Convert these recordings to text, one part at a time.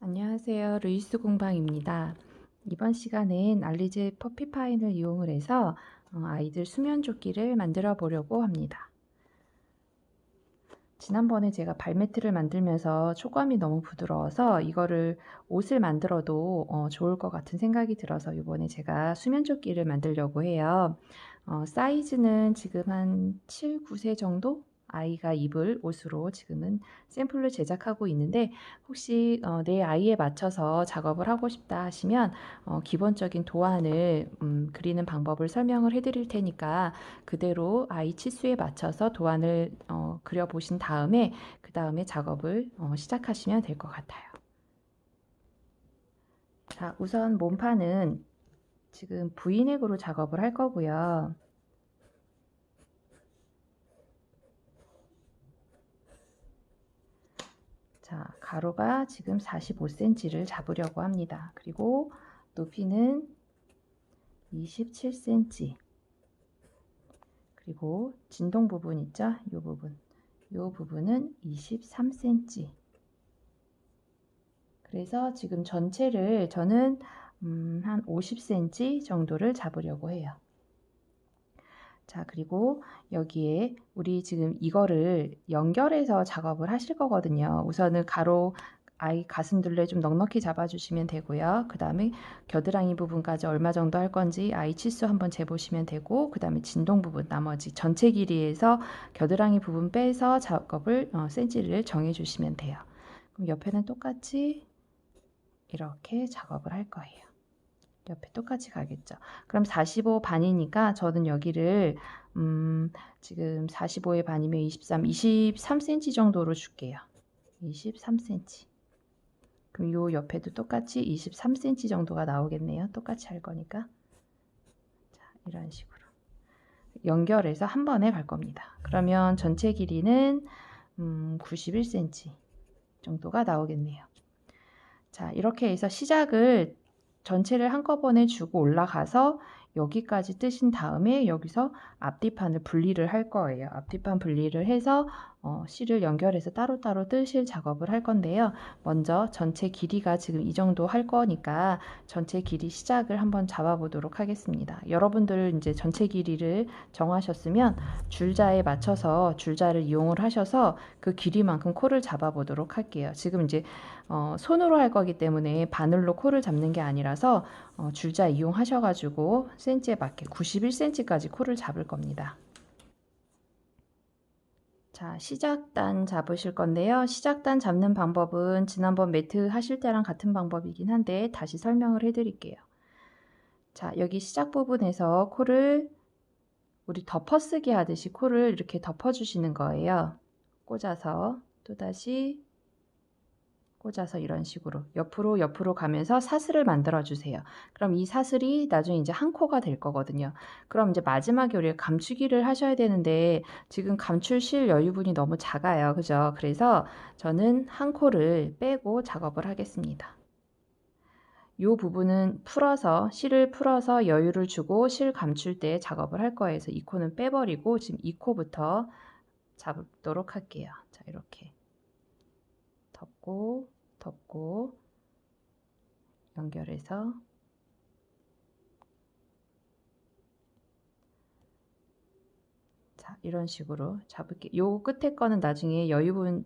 안녕하세요. 루이스 공방입니다. 이번 시간엔 알리즈 퍼피파인을 이용을 해서 어, 아이들 수면 조끼를 만들어 보려고 합니다. 지난번에 제가 발매트를 만들면서 초감이 너무 부드러워서 이거를 옷을 만들어도 어, 좋을 것 같은 생각이 들어서 이번에 제가 수면 조끼를 만들려고 해요. 어, 사이즈는 지금 한 7, 9세 정도 아이가 입을 옷으로 지금은 샘플을 제작하고 있는데 혹시 어, 내 아이에 맞춰서 작업을 하고 싶다 하시면 어, 기본적인 도안을 음, 그리는 방법을 설명을 해드릴 테니까 그대로 아이 치수에 맞춰서 도안을 어, 그려보신 다음에 그 다음에 작업을 어, 시작하시면 될 것 같아요. 자, 우선 몸판은 지금 V넥으로 작업을 할 거고요. 자, 가로가 지금 45cm를 잡으려고 합니다. 그리고 높이는 27cm. 그리고 진동 부분 있죠? 이 부분. 이 부분은 23cm. 그래서 지금 전체를 저는 음, 한 50cm 정도를 잡으려고 해요. 자, 그리고 여기에 우리 지금 이거를 연결해서 작업을 하실 거거든요. 우선은 가로 아이 가슴 둘레 좀 넉넉히 잡아주시면 되고요. 그 다음에 겨드랑이 부분까지 얼마 정도 할 건지 아이 치수 한번 재보시면 되고 그 다음에 진동 부분 나머지 전체 길이에서 겨드랑이 부분 빼서 작업을 어, 센치를 정해주시면 돼요. 그럼 옆에는 똑같이 이렇게 작업을 할 거예요. 옆에 똑같이 가겠죠. 그럼 45 반이니까 저는 여기를 음, 지금 45의 반이면 23, 23cm 정도로 줄게요. 23cm. 그럼 요 옆에도 똑같이 23cm 정도가 나오겠네요. 똑같이 할 거니까. 자, 이런 식으로. 연결해서 한 번에 갈 겁니다. 그러면 전체 길이는 음, 91cm 정도가 나오겠네요. 자, 이렇게 해서 시작을 전체를 한꺼번에 주고 올라가서 여기까지 뜨신 다음에 여기서 앞뒤판을 분리를 할 거예요. 앞뒤판 분리를 해서 어, 실을 연결해서 따로따로 뜨실 작업을 할 건데요. 먼저 전체 길이가 지금 이 정도 할 거니까 전체 길이 시작을 한번 잡아보도록 하겠습니다. 여러분들 이제 전체 길이를 정하셨으면 줄자에 맞춰서 줄자를 이용을 하셔서 그 길이만큼 코를 잡아보도록 할게요. 지금 이제 어, 손으로 할 거기 때문에 바늘로 코를 잡는 게 아니라서 어, 줄자 이용하셔가지고 센치에 맞게 91cm까지 코를 잡을 겁니다. 자, 시작단 잡으실 건데요. 시작단 잡는 방법은 지난번 매트 하실 때랑 같은 방법이긴 한데 다시 설명을 해 드릴게요. 자, 여기 시작 부분에서 코를 우리 덮어쓰기 하듯이 코를 이렇게 덮어주시는 거예요. 꽂아서 또다시 꽂아서 이런 식으로 옆으로 옆으로 가면서 사슬을 만들어 주세요. 그럼 이 사슬이 나중에 이제 한 코가 될 거거든요. 그럼 이제 마지막에 우리가 감추기를 하셔야 되는데 지금 감출실 여유분이 너무 작아요. 그죠? 그래서 저는 한 코를 빼고 작업을 하겠습니다. 이 부분은 풀어서 실을 풀어서 여유를 주고 실 감출 때 작업을 할 거예요. 그래서 이 코는 빼버리고 지금 이 코부터 잡도록 할게요. 자 이렇게 덮고 덮고 연결해서 자 이런 식으로 잡을게. 요 끝에 거는 나중에 여유분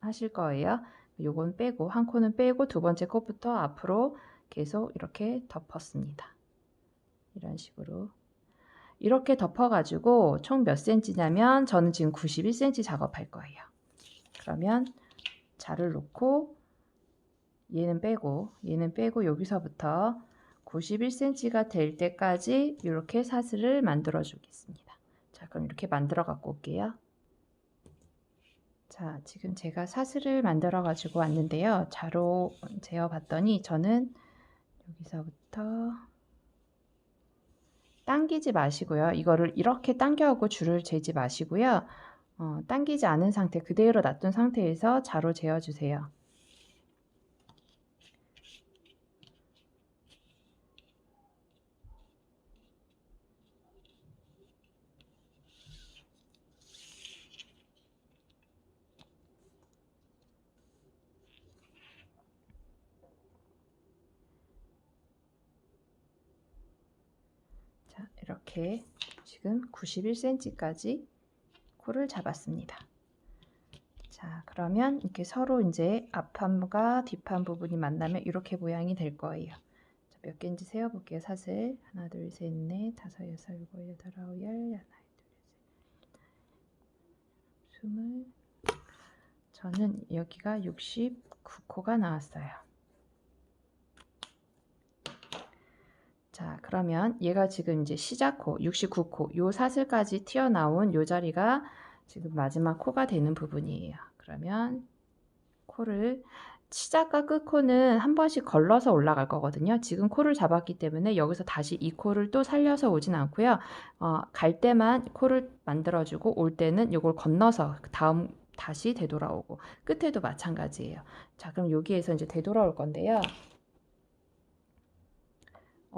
하실 거예요. 요건 빼고 한 코는 빼고 두 번째 코부터 앞으로 계속 이렇게 덮었습니다. 이런 식으로. 이렇게 덮어 가지고 총몇 센치냐면 저는 지금 91cm 작업할 거예요. 그러면 자를 놓고 얘는 빼고 얘는 빼고 여기서부터 91cm가 될 때까지 이렇게 사슬을 만들어 주겠습니다. 자 그럼 이렇게 만들어 갖고 올게요. 자 지금 제가 사슬을 만들어 가지고 왔는데요. 자로 재어 봤더니 저는 여기서부터 당기지 마시고요. 이거를 이렇게 당겨하고 줄을 재지 마시고요. 어, 당기지 않은 상태 그대로 놔둔 상태에서 자로 재어주세요. 자, 이렇게 지금 91cm까지 코를 잡았습니다. 자, 그러면 이렇게 서로 이제 앞판과 뒷판 부분이 만나면 이렇게 모양이 될 거예요. 자, 몇 개인지 세어볼게요. 사슬 하나, 둘, 셋, 넷, 다섯, 여섯, 일곱, 여덟, 아홉, 열, 하나, 둘, 셋, 스물. 저는 여기가 69코가 나왔어요. 자, 그러면 얘가 지금 이제 시작코 69코, 요 사슬까지 튀어나온 요 자리가 지금 마지막 코가 되는 부분이에요. 그러면 코를 시작과 끝 코는 한 번씩 걸러서 올라갈 거거든요. 지금 코를 잡았기 때문에 여기서 다시 이 코를 또 살려서 오진 않고요. 어, 갈 때만 코를 만들어주고 올 때는 이걸 건너서 다음 다시 되돌아오고 끝에도 마찬가지예요. 자, 그럼 여기에서 이제 되돌아올 건데요.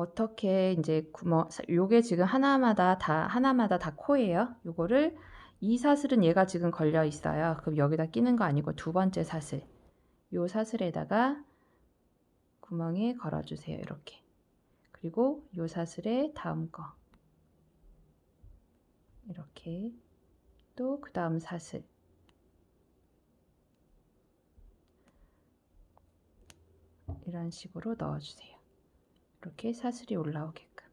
어떻게 이제 구멍 요게 지금 하나마다 다 하나마다 다 코예요. 요거를 이 사슬은 얘가 지금 걸려 있어요. 그럼 여기다 끼는 거 아니고 두 번째 사슬. 요 사슬에다가 구멍에 걸어 주세요. 이렇게. 그리고 요 사슬의 다음 거. 이렇게 또 그 다음 사슬. 이런 식으로 넣어 주세요. 이렇게 사슬이 올라오게끔.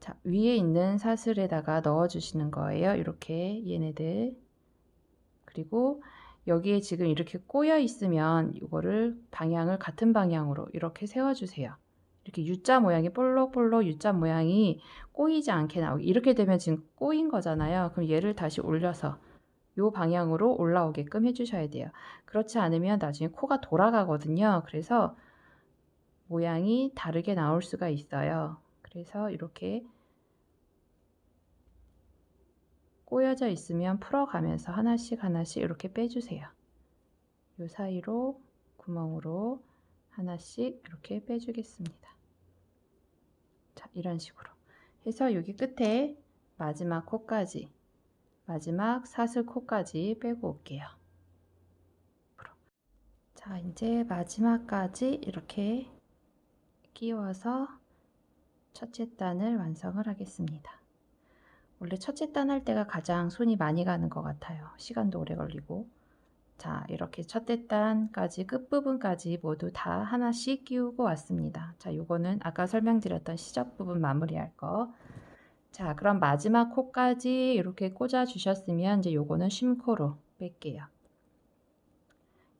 자, 위에 있는 사슬에다가 넣어 주시는 거예요. 이렇게 얘네들. 그리고 여기에 지금 이렇게 꼬여 있으면 이거를 방향을 같은 방향으로 이렇게 세워 주세요. 이렇게 U자 모양이 볼록볼록 U자 모양이 꼬이지 않게 나오게 이렇게 되면 지금 꼬인 거잖아요. 그럼 얘를 다시 올려서 요 방향으로 올라오게끔 해주셔야 돼요. 그렇지 않으면 나중에 코가 돌아가거든요. 그래서 모양이 다르게 나올 수가 있어요. 그래서 이렇게 꼬여져 있으면 풀어가면서 하나씩 하나씩 이렇게 빼주세요. 요 사이로 구멍으로 하나씩 이렇게 빼주겠습니다. 자, 이런 식으로 해서 여기 끝에 마지막 코까지 마지막 사슬 코까지 빼고 올게요. 자, 이제 마지막까지 이렇게 끼워서 첫째 단을 완성을 하겠습니다. 원래 첫째 단 할 때가 가장 손이 많이 가는 것 같아요. 시간도 오래 걸리고. 자, 이렇게 첫째 단까지 끝부분까지 모두 다 하나씩 끼우고 왔습니다. 자, 요거는 아까 설명드렸던 시작 부분 마무리할 거. 자, 그럼 마지막 코까지 이렇게 꽂아 주셨으면 이제 요거는 쉼코로 뺄게요.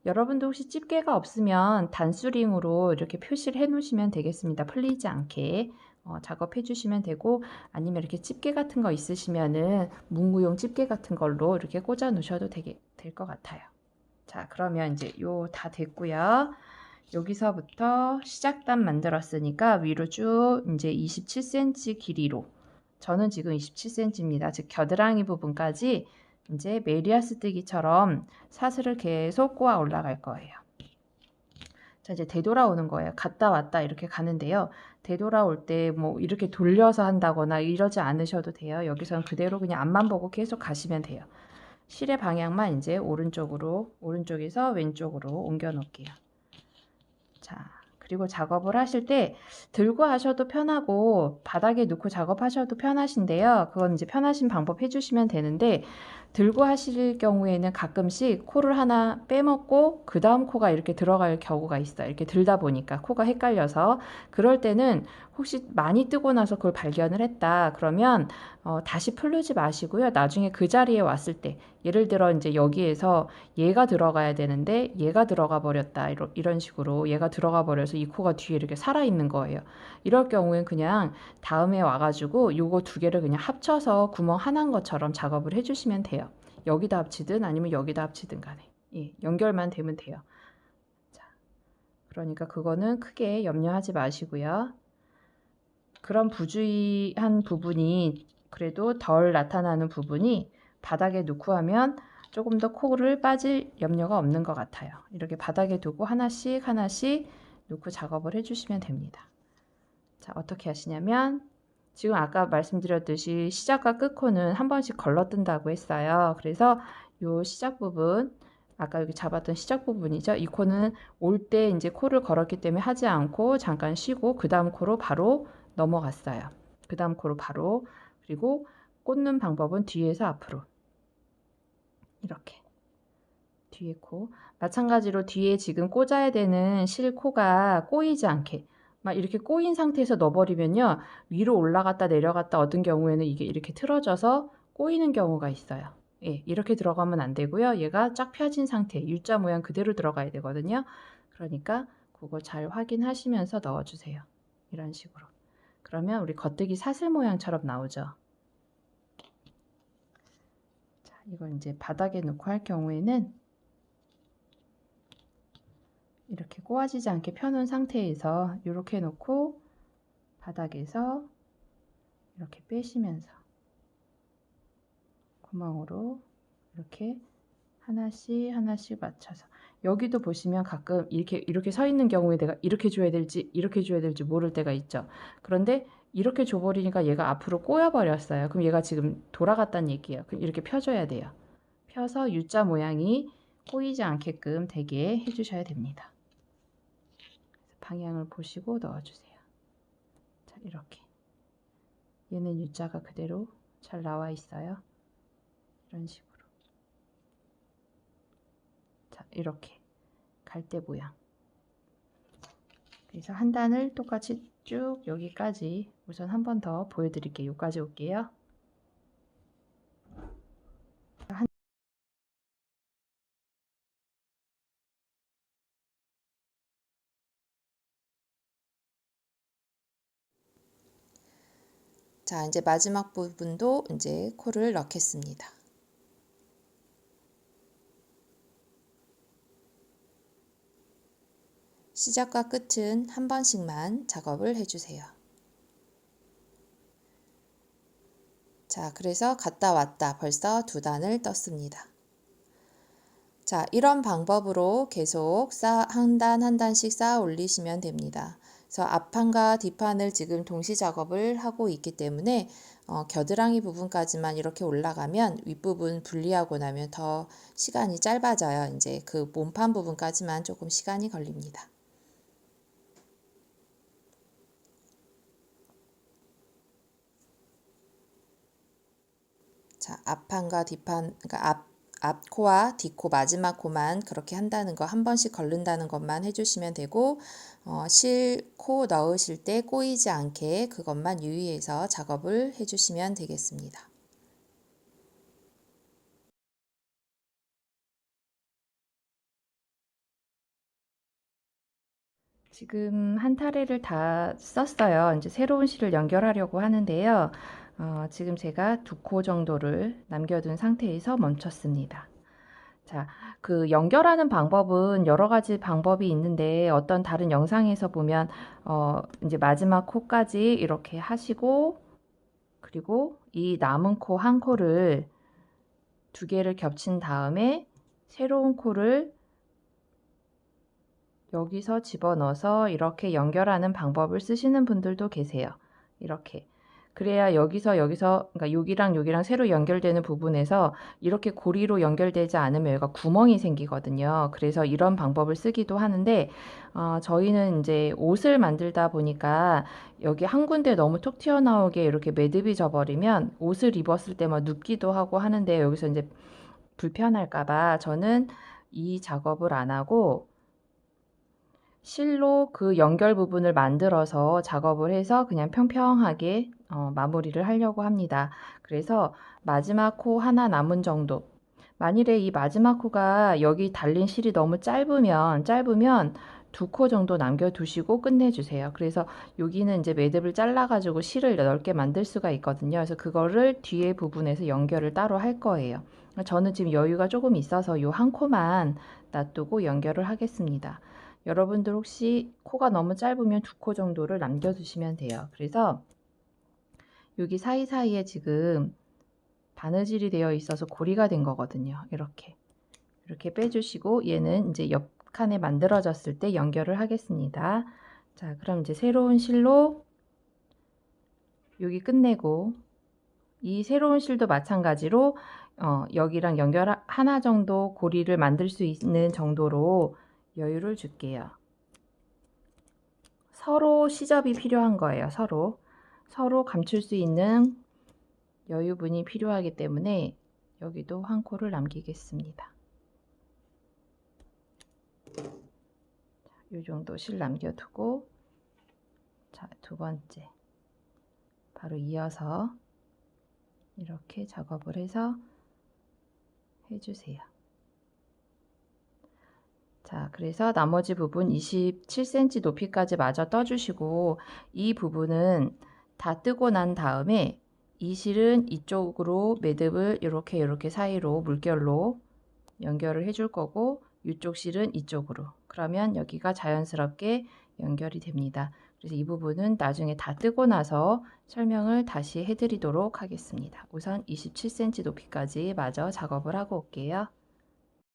여러분도 혹시 집게가 없으면 단수링으로 이렇게 표시를 해 놓으시면 되겠습니다. 풀리지 않게 어, 작업해 주시면 되고 아니면 이렇게 집게 같은 거 있으시면은 문구용 집게 같은 걸로 이렇게 꽂아 놓으셔도 되게 될 것 같아요. 자, 그러면 이제 요 다 됐고요. 여기서부터 시작단 만들었으니까 위로 쭉 이제 27cm 길이로 저는 지금 27cm입니다. 즉 겨드랑이 부분까지 이제 메리아스 뜨기처럼 사슬을 계속 꼬아 올라갈 거예요. 자, 이제 되돌아오는 거예요. 갔다 왔다 이렇게 가는데요. 되돌아올 때 뭐 이렇게 돌려서 한다거나 이러지 않으셔도 돼요. 여기서는 그대로 그냥 앞만 보고 계속 가시면 돼요. 실의 방향만 이제 오른쪽으로, 오른쪽에서 왼쪽으로 옮겨 놓을게요. 자, 그리고 작업을 하실 때 들고 하셔도 편하고 바닥에 놓고 작업하셔도 편하신데요. 그건 이제 편하신 방법 해주시면 되는데 들고 하실 경우에는 가끔씩 코를 하나 빼먹고 그 다음 코가 이렇게 들어갈 경우가 있어요. 이렇게 들다 보니까 코가 헷갈려서 그럴 때는 혹시 많이 뜨고 나서 그걸 발견을 했다 그러면 어, 다시 풀르지 마시고요. 나중에 그 자리에 왔을 때 예를 들어 이제 여기에서 얘가 들어가야 되는데 얘가 들어가 버렸다 이러, 이런 식으로 얘가 들어가 버려서 이 코가 뒤에 이렇게 살아 있는 거예요. 이럴 경우엔 그냥 다음에 와가지고 요거 두 개를 그냥 합쳐서 구멍 하나인 것처럼 작업을 해주시면 돼요. 여기다 합치든 아니면 여기다 합치든 간에 예, 연결만 되면 돼요. 자, 그러니까 그거는 크게 염려하지 마시고요. 그런 부주의한 부분이 그래도 덜 나타나는 부분이 바닥에 놓고 하면 조금 더 코를 빠질 염려가 없는 것 같아요. 이렇게 바닥에 두고 하나씩 하나씩 놓고 작업을 해주시면 됩니다. 자, 어떻게 하시냐면 지금 아까 말씀드렸듯이 시작과 끝 코는 한 번씩 걸러뜬다고 했어요. 그래서 요 시작 부분 아까 여기 잡았던 시작 부분이죠. 이 코는 올 때 이제 코를 걸었기 때문에 하지 않고 잠깐 쉬고 그 다음 코로 바로 넘어갔어요. 그 다음 코로 바로 그리고 꽂는 방법은 뒤에서 앞으로 이렇게 뒤에 코 마찬가지로 뒤에 지금 꽂아야 되는 실코가 꼬이지 않게 막 이렇게 꼬인 상태에서 넣어버리면요 위로 올라갔다 내려갔다 얻은 경우에는 이게 이렇게 틀어져서 꼬이는 경우가 있어요. 예, 이렇게 들어가면 안 되고요. 얘가 쫙 펴진 상태, U자 모양 그대로 들어가야 되거든요. 그러니까 그거 잘 확인하시면서 넣어주세요. 이런 식으로. 그러면 우리 겉뜨기 사슬 모양처럼 나오죠. 자, 이걸 이제 바닥에 놓고 할 경우에는 이렇게 꼬아지지 않게 펴놓은 상태에서 이렇게 놓고 바닥에서 이렇게 빼시면서 구멍으로 이렇게 하나씩 하나씩 맞춰서 여기도 보시면 가끔 이렇게 이렇게 서 있는 경우에 내가 이렇게 줘야 될지 이렇게 줘야 될지 모를 때가 있죠. 그런데 이렇게 줘버리니까 얘가 앞으로 꼬여 버렸어요. 그럼 얘가 지금 돌아갔다는 얘기예요. 그럼 이렇게 펴줘야 돼요. 펴서 U자 모양이 꼬이지 않게끔 되게 해주셔야 됩니다. 방향을 보시고 넣어주세요. 자 이렇게 얘는 U자가 그대로 잘 나와 있어요. 이런 식으로. 자, 이렇게 갈대 모양. 그래서 한 단을 똑같이 쭉 여기까지 우선 한 번 더 보여드릴게요. 여기까지 올게요. 자, 이제 마지막 부분도 이제 코를 넣겠습니다. 시작과 끝은 한 번씩만 작업을 해주세요. 자, 그래서 갔다 왔다 벌써 두 단을 떴습니다. 자, 이런 방법으로 계속 쌓, 한 단 한 단씩 쌓아 올리시면 됩니다. 그래서 앞판과 뒷판을 지금 동시 작업을 하고 있기 때문에 어, 겨드랑이 부분까지만 이렇게 올라가면 윗부분 분리하고 나면 더 시간이 짧아져요. 이제 그 몸판 부분까지만 조금 시간이 걸립니다. 자, 앞판과 뒷판, 그러니까 앞, 앞 코와 뒷코, 마지막 코만 그렇게 한다는 거, 한 번씩 걸른다는 것만 해주시면 되고, 어, 실 코 넣으실 때 꼬이지 않게 그것만 유의해서 작업을 해주시면 되겠습니다. 지금 한 타래를 다 썼어요. 이제 새로운 실을 연결하려고 하는데요. 어, 지금 제가 두 코 정도를 남겨둔 상태에서 멈췄습니다. 자, 그 연결하는 방법은 여러 가지 방법이 있는데 어떤 다른 영상에서 보면 어, 이제 마지막 코까지 이렇게 하시고 그리고 이 남은 코 한 코를 두 개를 겹친 다음에 새로운 코를 여기서 집어넣어서 이렇게 연결하는 방법을 쓰시는 분들도 계세요. 이렇게. 그래야 여기서 여기서 그러니까 여기랑 여기랑 새로 연결되는 부분에서 이렇게 고리로 연결되지 않으면 여기가 구멍이 생기거든요. 그래서 이런 방법을 쓰기도 하는데 어, 저희는 이제 옷을 만들다 보니까 여기 한 군데 너무 톡 튀어나오게 이렇게 매듭이 져버리면 옷을 입었을 때막 눕기도 하고 하는데 여기서 이제 불편할까봐 저는 이 작업을 안 하고 실로 그 연결 부분을 만들어서 작업을 해서 그냥 평평하게 어, 마무리를 하려고 합니다. 그래서 마지막 코 하나 남은 정도. 만일에 이 마지막 코가 여기 달린 실이 너무 짧으면 짧으면 두 코 정도 남겨두시고 끝내주세요. 그래서 여기는 이제 매듭을 잘라가지고 실을 넓게 만들 수가 있거든요. 그래서 그거를 뒤에 부분에서 연결을 따로 할 거예요. 저는 지금 여유가 조금 있어서 요 한 코만 놔두고 연결을 하겠습니다. 여러분들 혹시 코가 너무 짧으면 두 코 정도를 남겨두시면 돼요. 그래서 여기 사이사이에 지금 바느질이 되어 있어서 고리가 된 거거든요. 이렇게. 이렇게 빼주시고 얘는 이제 옆 칸에 만들어졌을 때 연결을 하겠습니다. 자, 그럼 이제 새로운 실로 여기 끝내고 이 새로운 실도 마찬가지로 어, 여기랑 연결 하나 정도 고리를 만들 수 있는 정도로 여유를 줄게요. 서로 시접이 필요한 거예요. 서로. 서로 감출 수 있는 여유분이 필요하기 때문에 여기도 한 코를 남기겠습니다. 이 정도 실 남겨두고 자, 두 번째 바로 이어서 이렇게 작업을 해서 해주세요. 자, 그래서 나머지 부분 27cm 높이까지 마저 떠주시고 이 부분은 다 뜨고 난 다음에 이 실은 이쪽으로 매듭을 이렇게 이렇게 사이로 물결로 연결을 해줄 거고 이쪽 실은 이쪽으로 그러면 여기가 자연스럽게 연결이 됩니다. 그래서 이 부분은 나중에 다 뜨고 나서 설명을 다시 해드리도록 하겠습니다. 우선 27cm 높이까지 마저 작업을 하고 올게요.